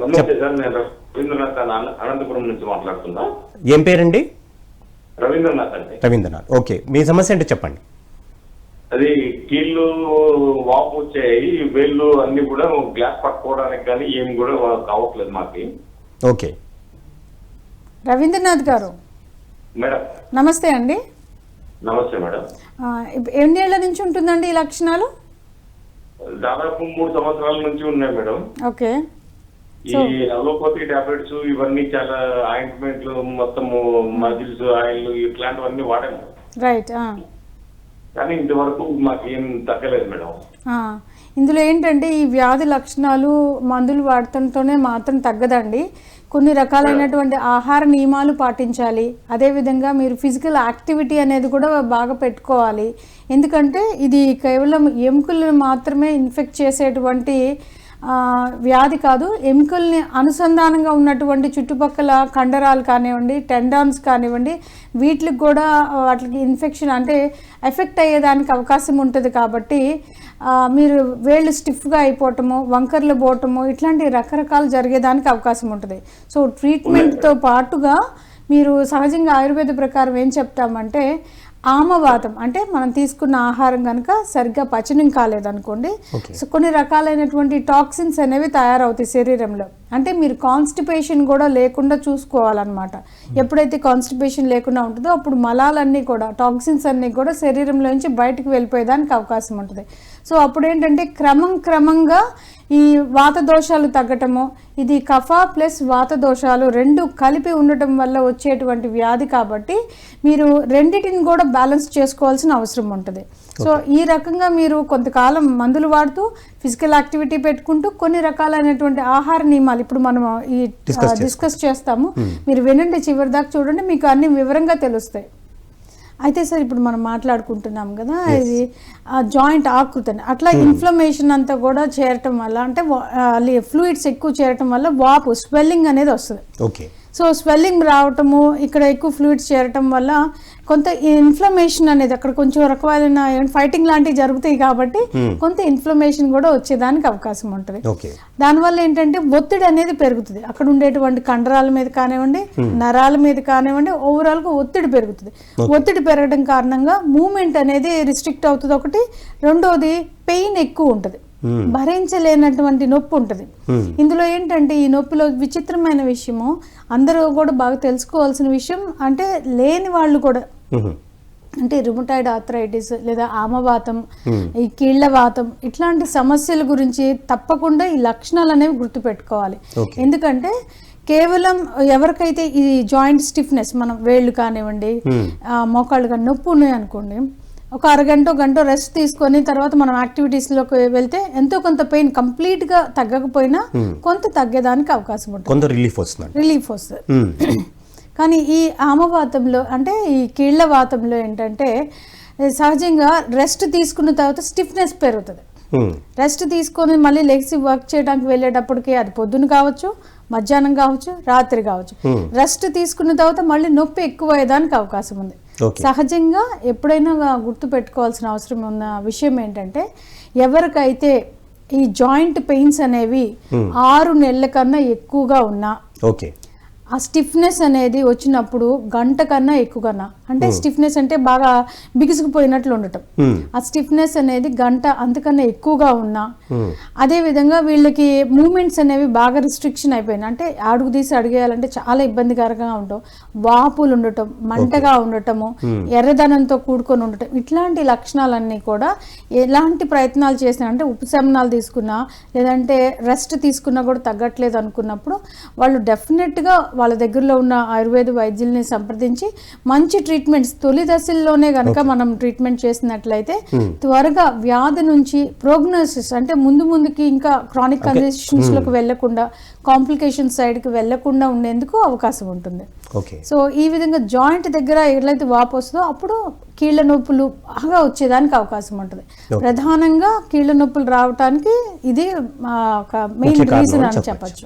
నమస్తే సార్ నేను రవీంద్రనాథ్ అన- అనంతపురం నుంచి మాట్లాడుతున్నా. ఏం పేరండి? రవీంద్రనాథ్ అండి. రవీంద్రనాథ్. ఓకే. మీ సమస్య ఏంటో చెప్పండి. అది కీళ్ళు వాపు వచ్చాయి వేళ్ళు అన్ని కూడా గ్లాస్ పట్టుకోవడానికి కానీ ఏం కూడా కావట్లేదు మాకి. ఓకే. రవీంద్రనాథ్ గారు. మేడం. నమస్తే అండి. నమస్తే మేడం. ఆ, ఇప్- ఎన్నేళ్ళ నుంచి ఉంటుందండి ఈ లక్షణాలు? దాదాపు మూడు సంవత్సరాల నుంచి ఉన్నాయి మేడం. ఓకే. ఈ అలోపతి టాబ్లెట్స్ ఇవన్నీ చాలా ఆయింట్మెంట్లు మొత్తం మజిల్స్ ఆయిల్ ఇట్లాంటివన్నీ వాడాము. రైట్. కానీ ఇంతవరకు మాకు ఏం తగ్గలేదు మేడం. ఇందులో ఏంటంటే ఈ వ్యాధి లక్షణాలు మందులు వాడటంతోనే మాత్రం తగ్గదండి. కొన్ని రకాలైనటువంటి ఆహార నియమాలు పాటించాలి. అదేవిధంగా మీరు ఫిజికల్ యాక్టివిటీ అనేది కూడా బాగా పెట్టుకోవాలి. ఎందుకంటే ఇది కేవలం ఎముకలను మాత్రమే ఇన్ఫెక్ట్ చేసేటువంటి వ్యాధి కాదు ఎముకల్ని అనుసంధానంగా ఉన్నటువంటి చుట్టుపక్కల కండరాలు కానివ్వండి టెండాన్స్ కానివ్వండి వీటికి కూడా వాటికి ఇన్ఫెక్షన్ అంటే ఎఫెక్ట్ అయ్యేదానికి అవకాశం ఉంటుంది కాబట్టి మీరు వేళ్ళు స్టిఫ్గా అయిపోవటము వంకర్లు పోవటము ఇట్లాంటి రకరకాలు జరిగేదానికి అవకాశం ఉంటుంది. సో ట్రీట్మెంట్తో పాటుగా మీరు సహజంగా ఆయుర్వేద ప్రకారం ఏం చెప్తామంటే ఆమవాతం అంటే మనం తీసుకున్న ఆహారం కనుక సరిగ్గా పచనం కాలేదనుకోండి. సో కొన్ని రకాలైనటువంటి టాక్సిన్స్ అనేవి తయారవుతాయి శరీరంలో అంటే మీరు కాన్స్టిపేషన్ కూడా లేకుండా చూసుకోవాలన్నమాట. ఎప్పుడైతే కాన్స్టిపేషన్ లేకుండా ఉంటుందో అప్పుడు మలాలన్నీ కూడా టాక్సిన్స్ అన్నీ కూడా శరీరంలో నుంచి బయటకు వెళ్ళిపోయేదానికి అవకాశం ఉంటుంది. సో అప్పుడు ఏంటంటే క్రమం క్రమంగా ఈ వాత దోషాలు తగ్గటము ఇది కఫ ప్లస్ వాత దోషాలు రెండు కలిపి ఉండటం వల్ల వచ్చేటువంటి వ్యాధి కాబట్టి మీరు రెండిటిని కూడా బ్యాలెన్స్ చేసుకోవాల్సిన అవసరం ఉంటుంది. సో ఈ రకంగా మీరు కొంతకాలం మందులు వాడుతూ ఫిజికల్ యాక్టివిటీ పెట్టుకుంటూ కొన్ని రకాలైనటువంటి ఆహార నియమాలు ఇప్పుడు మనం ఈ. డిస్కస్ చేస్తాము. మీరు వినండి చివరి దాకా చూడండి మీకు అన్ని వివరంగా తెలుస్తాయి. అయితే సార్ ఇప్పుడు మనం మాట్లాడుకుంటున్నాం కదా ఇది జాయింట్ ఆకృతి అని అట్లా ఇన్ఫ్లమేషన్ అంతా కూడా చేరటం వల్ల అంటే ఫ్లూయిడ్స్ ఎక్కువ చేరటం వల్ల వాపు స్వెల్లింగ్ అనేది వస్తుంది. ఓకే. సో స్వెల్లింగ్ రావటము ఇక్కడ ఎక్కువ ఫ్లూయిడ్స్ చేరటం వల్ల కొంత ఇన్ఫ్లమేషన్ అనేది అక్కడ కొంచెం రకమైన ఫైటింగ్ లాంటివి జరుగుతాయి కాబట్టి కొంత ఇన్ఫ్లమేషన్ కూడా వచ్చేదానికి అవకాశం ఉంటుంది. దానివల్ల ఏంటంటే ఒత్తిడి అనేది పెరుగుతుంది. అక్కడ ఉండేటువంటి కండరాల మీద కానివ్వండి నరాల మీద కానివ్వండి ఓవరాల్గా ఒత్తిడి పెరుగుతుంది. ఒత్తిడి పెరగడం కారణంగా మూమెంట్ అనేది రిస్ట్రిక్ట్ అవుతుంది ఒకటి. రెండోది పెయిన్ ఎక్కువ ఉంటుంది. భరించలేనటువంటి నొప్పి ఉంటుంది. ఇందులో ఏంటంటే ఈ నొప్పిలో విచిత్రమైన విషయము అందరూ కూడా బాగా తెలుసుకోవాల్సిన విషయం అంటే లేని వాళ్ళు కూడా. అంటే రుమటాయిడ్ ఆర్థరైటిస్ లేదా ఆమవాతం ఈ కీళ్ళ వాతం ఇట్లాంటి సమస్యల గురించి తప్పకుండా ఈ లక్షణాలు అనేవి గుర్తుపెట్టుకోవాలి. ఎందుకంటే కేవలం ఎవరికైతే ఈ జాయింట్ స్టిఫ్నెస్ మనం వేళ్ళు కానివ్వండి మోకాళ్ళు కానీ నొప్పి ఉన్నాయి అనుకోండి ఒక అరగంట గంట రెస్ట్ తీసుకొని తర్వాత మనం యాక్టివిటీస్లోకి వెళ్తే ఎంతో కొంత పెయిన్ కంప్లీట్గా తగ్గకపోయినా కొంత తగ్గేదానికి అవకాశం ఉంటుంది కొంత రిలీఫ్ వస్తుందండి రిలీఫ్ వస్తుంది మ్మ్. కానీ ఈ ఆమవాతంలో అంటే ఈ కీళ్ళ వాతంలో ఏంటంటే సహజంగా రెస్ట్ తీసుకున్న తర్వాత స్టిఫ్నెస్ పెరుగుతుంది. రెస్ట్ తీసుకొని మళ్ళీ లెగ్స్ వర్క్ చేయడానికి వెళ్ళేటప్పటికి అది పొద్దున కావచ్చు మధ్యాహ్నం కావచ్చు రాత్రి కావచ్చు Hmm. రెస్ట్ తీసుకున్న తర్వాత మళ్ళీ నొప్పి ఎక్కువ అయ్యేదానికి అవకాశం ఉంది. సహజంగా ఎప్పుడైనా గుర్తు పెట్టుకోవాల్సిన అవసరం ఉన్న విషయం ఏంటంటే ఎవరికైతే ఈ జాయింట్ పెయిన్స్ అనేవి ఆరు నెలల కన్నా ఎక్కువగా ఉన్నా ఓకే. ఆ స్టిఫ్నెస్ అనేది వచ్చినప్పుడు గంట కన్నా ఎక్కువ కన్నా. అంటే స్టిఫ్నెస్ అంటే బాగా బిగుసుకుపోయినట్లు ఉండటం. మ్మ్. ఆ స్టిఫ్నెస్ అనేది గంట అంతకన్నా ఎక్కువగా ఉన్నా మ్మ్. అదే విధంగా వీళ్ళకి మూమెంట్స్ అనేవి బాగా రిస్ట్రిక్షన్ అయిపోయినాయి. అంటే అడుగు తీసి అడిగేయాలంటే చాలా ఇబ్బందికరంగా ఉండటం వాపులు ఉండటం మంటగా ఉండటము ఎర్రదనంతో కూడుకొని ఉండటం ఇట్లాంటి లక్షణాలన్నీ కూడా ఎలాంటి ప్రయత్నాలు చేసినా అంటే ఉపశమనాలు తీసుకున్నా లేదంటే రెస్ట్ తీసుకున్నా కూడా తగ్గట్లేదు అనుకున్నప్పుడు వాళ్ళు డెఫినెట్గా వాళ్ళ దగ్గరలో ఉన్న ఆయుర్వేద వైద్యుల్ని సంప్రదించి మంచి ట్రీట్మెంట్స్ తొలి దశల్లోనే కనుక మనం ట్రీట్మెంట్ చేసినట్లయితే త్వరగా వ్యాధి నుంచి ప్రోగ్నోసిస్ అంటే ముందు ముందుకి ఇంకా క్రానిక్ కండిషన్స్లోకి వెళ్ళకుండా కాంప్లికేషన్ సైడ్కి వెళ్ళకుండా ఉండేందుకు అవకాశం ఉంటుంది. సో ఈ విధంగా జాయింట్ దగ్గర ఎట్లయితే వాపు వస్తుందో అప్పుడు కీళ్ళ నొప్పులు బాగా వచ్చేదానికి అవకాశం ఉంటుంది. ప్రధానంగా కీళ్ళ నొప్పులు రావడానికి ఇది మెయిన్ రీజన్ అని చెప్పొచ్చు.